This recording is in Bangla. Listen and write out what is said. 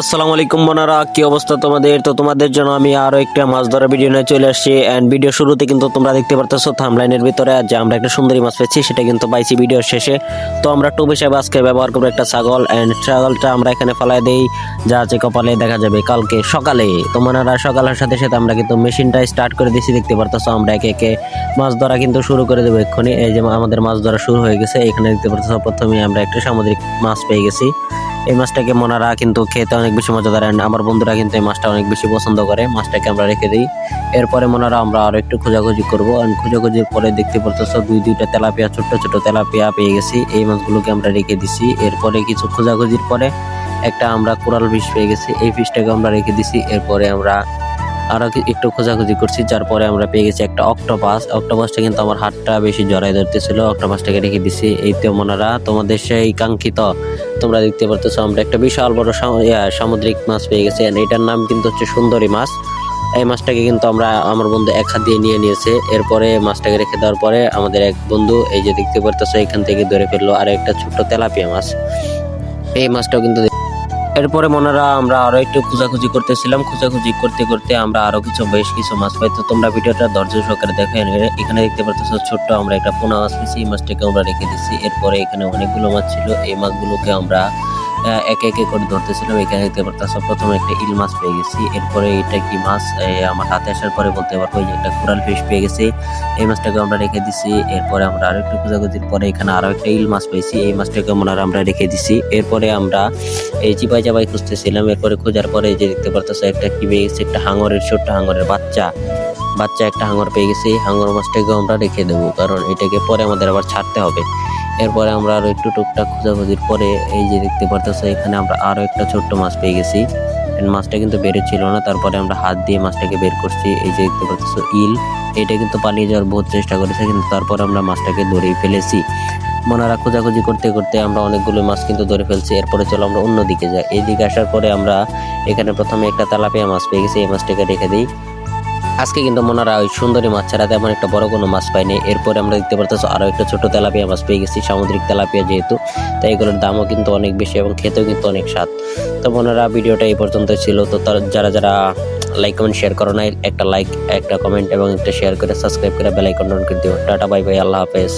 আসসালামু আলাইকুম বোনারা, কি অবস্থা তোমাদের? তো তোমাদের জন্য আমি আরও একটা মাছ ধরা ভিডিও নিয়ে চলে আসছি। এন্ড ভিডিও শুরুতে কিন্তু তোমরা দেখতে পারতেছো থামলাইনের ভিতরে যে আমরা একটা সুন্দরী মাছ পেয়েছি, সেটা কিন্তু পাইছি ভিডিওর শেষে। তো আমরা টুপ হিসাবে আজকে ব্যবহার করব একটা ছাগল। এন্ড ছাগলটা আমরা এখানে ফেলাই দেই যা আছে কপালে দেখা যাবে কালকে সকালে। তোমরা সকালের সাথে সাথে আমরা কিন্তু মেশিনটা স্টার্ট করে দিয়েছি দেখতে পারতেছো আমরা একে একে মাছ ধরা কিন্তু শুরু করে দেবো এক্ষুনি। এই যে আমাদের মাছ ধরা শুরু হয়ে গেছে, এখানে দেখতে পারতেছো প্রথমে আমরা একটা সামুদ্রিক মাছ পেয়ে গেছি। এই মাছটাকে মনারা কিন্তু খেতে অনেক বেশি মজাদার আমার বন্ধুরা কিন্তু এই মাছটা অনেক বেশি পছন্দ করে। মাছটাকে আমরা রেখে দিই। এরপরে মনারা আমরা আরও একটু খোঁজাখুঁজি করব। and খোঁজাখুঁজির পরে দেখতে পারতেছো দুই, দুইটা তেলাপিয়া, ছোট্ট ছোট তেলাপিয়া পেয়ে গেছি। এই মাছগুলোকে আমরা রেখে দিছি। এরপরে কিছু খোঁজাখুঁজির পরে একটা আমরা কোরাল ফিশ পেয়ে গেছি। এই ফিশটাকে আমরা রেখে দিছি। এরপরে আমরা আরও কি- একটু খোঁজাখুঁজি করছি। যার পরে আমরা পেয়ে গেছি একটা অক্টোপাস অক্টোপাসটা কিন্তু আমার হাতটা বেশি জড়াই ধরতেছিল। অক্টোপাসটাকে রেখে দিছি। এই তো মনারা, তোমাদের সেই কাঙ্ক্ষিত তোমরা দেখতে পারতেছো, আমরা একটা বিশাল বড় সামুদ্রিক মাছ পেয়ে গেছি। এটার নাম কিন্তু হচ্ছে সুন্দরী মাছ। এই মাছটাকে কিন্তু আমরা, আমার বন্ধু এক হাত দিয়ে নিয়ে নিয়েছে। এরপরে মাছটাকে রেখে দেওয়ার পরে আমাদের এক বন্ধু এই যে দেখতে পারতেছো, এখান থেকে ধরে ফেলল আর একটা ছোট্ট তেলাপিয়া মাছ। এই মাছটাও কিন্তু এরপরে মনেরা আমরা আরও একটু খোঁজাখুঁজি করতেছিলাম। খোঁজাখুঁজি করতে করতে আমরা আরও কিছু, বেশ কিছু মাছ পাই। তো তোমরা ভিডিওটা ধৈর্য সহকারে দেখো এখানে দেখতে পাচ্ছ ছোট্ট আমরা একটা পোনা মাছ পেয়েছি। এই মাছটাকে আমরা রেখে দিচ্ছি এরপরে এখানে অনেকগুলো মাছ ছিল। এই মাছগুলোকে আমরা একে একে করে ধরতেছিলাম এখানে দেখতে পারতেছো প্রথমে একটা ইল মাছ পেয়ে গেছি, এরপরে এটা কি মাছ? এই আমার হাতে আসার পরে বলতে পারব, এই যে একটা কোরাল ফিশ পেয়ে গেছি, এই মাছটাকে আমরা রেখে দিছি, এরপরে আমরা আরও একটু খোঁজাখুঁজির পরে এখানে আরও একটা ইল মাছ পেয়েছি, এই মাছটাকে আমরা আমরা রেখে দিছি, এরপরে আমরা এই চিপাই চাপাই খুঁজতেছিলাম, এরপরে খোঁজার পরে এই যে দেখতে পারতেছো একটা কি পেয়ে গেছে, একটা হাঙরের, ছোট্ট হাঙরের বাচ্চা বাচ্চা একটা হাঙর পেয়ে গেছি, হাঙর মাছটাকে আমরা রেখে দেবো, কারণ এটাকে পরে আমাদের আবার ছাড়তে হবে। এরপরে আমরা আরও একটু টুকটাক খোঁজাখুঁজির পরে এই যে দেখতে পারতেছো, এখানে আমরা আরও একটা ছোট্ট মাছ পেয়ে গেছি। মাছটা কিন্তু বেরোচ্ছিল না, তারপরে আমরা হাত দিয়ে মাছটাকে বের করছি। এই যে দেখতে পারতেছো, ইল। এটা কিন্তু পালিয়ে যাওয়ার বহুত চেষ্টা করেছে, কিন্তু তারপর আমরা মাছটাকে ধরেই ফেলেছি। মনারা খোঁজাখুঁজি করতে করতে আমরা অনেকগুলো মাছ কিন্তু ধরে ফেলছি। এরপরে চলো আমরা অন্যদিকে যাই। এইদিকে আসার পরে আমরা এখানে প্রথমে একটা তালাপিয়া মাছ পেয়ে গেছি। এই মাছটাকে রেখে দিই। আজকে কিন্তু মনারা ওই সুন্দরী মাছ ছাড়া তেমন একটা বড় কোনো মাছ পাইনি এরপরে আমরা দেখতে পারতেছি আরও একটা ছোট তেলাপিয়া মাছ পেয়ে গেছি, সামুদ্রিক তেলাপিয়া যেহেতু, তাই এগুলোর দামও কিন্তু অনেক বেশি এবং খেতেও কিন্তু অনেক স্বাদ। তো মনারা ভিডিওটা এই পর্যন্ত ছিল, তো তার যারা যারা লাইক, কমেন্ট, শেয়ার করো নাই, একটা লাইক, একটা কমেন্ট এবং একটা শেয়ার করে সাবস্ক্রাইব করে বেলাইকন অন করে দিও। টাটা, বাই বাই, আল্লাহ হাফেজ।